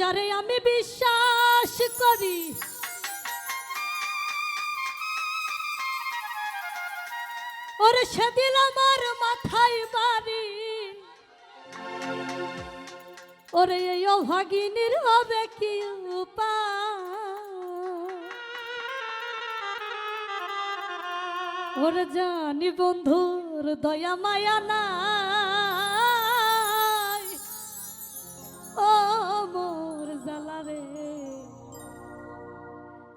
যারে আমি বিশ্বাস করি। ওর সেদিন আমার মাথায় বাড়ি। ওরে এই অভাগিনীর হবে কি ওর জানি বন্ধুর দয়া মায়া না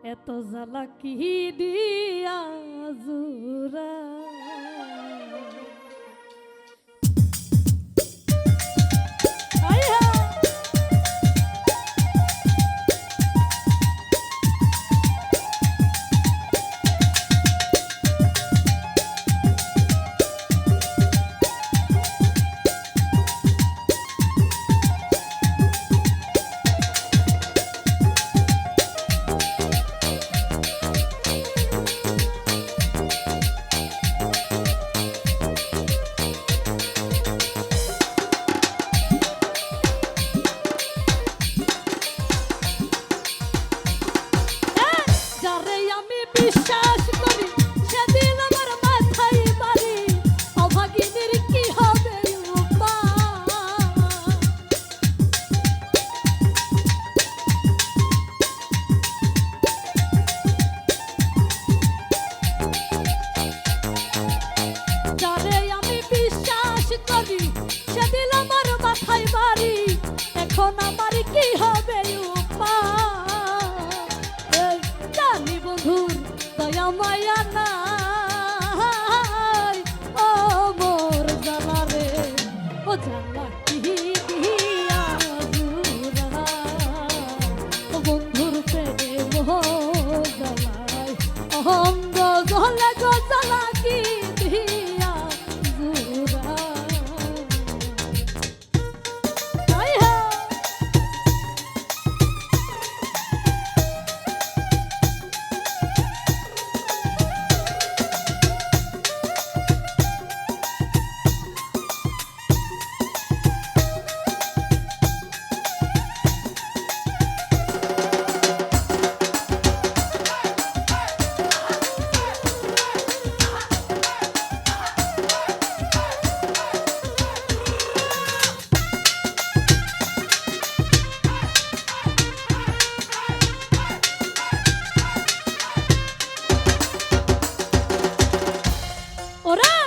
এত জ্বালা কি দিয়া জুরা সেদিন আমার মাথায় বাড়ি এখন আমার কি হবে উপায় জানি বন্ধুর দয়া মায়া না Ora.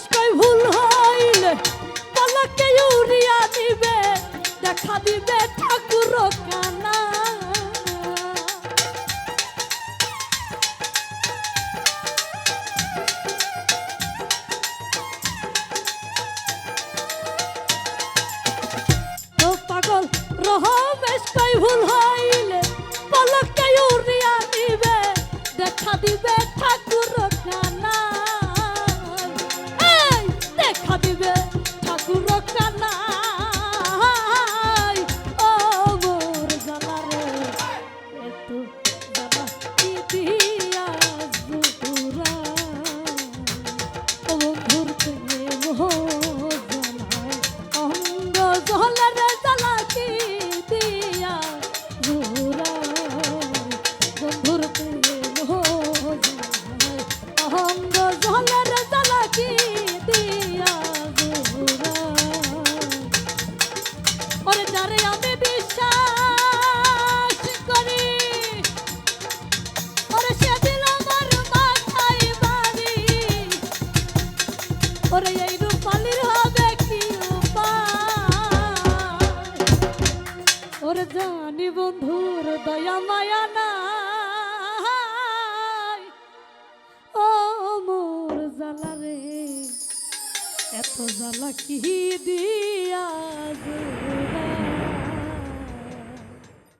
মানুষ কই ভুল হইলে পালাকে উড়িয়া দিবে, দেখা দিবে ঠাকুর কানা। পাগল রহমেশ কই ভুল হইলে পালাকে উড়িয়া দিবে, দেখা দিবে জানি বন্ধুর দয়া মায়া নাই। ও মোর জ্বালা রে এত জ্বালা কি দিয়া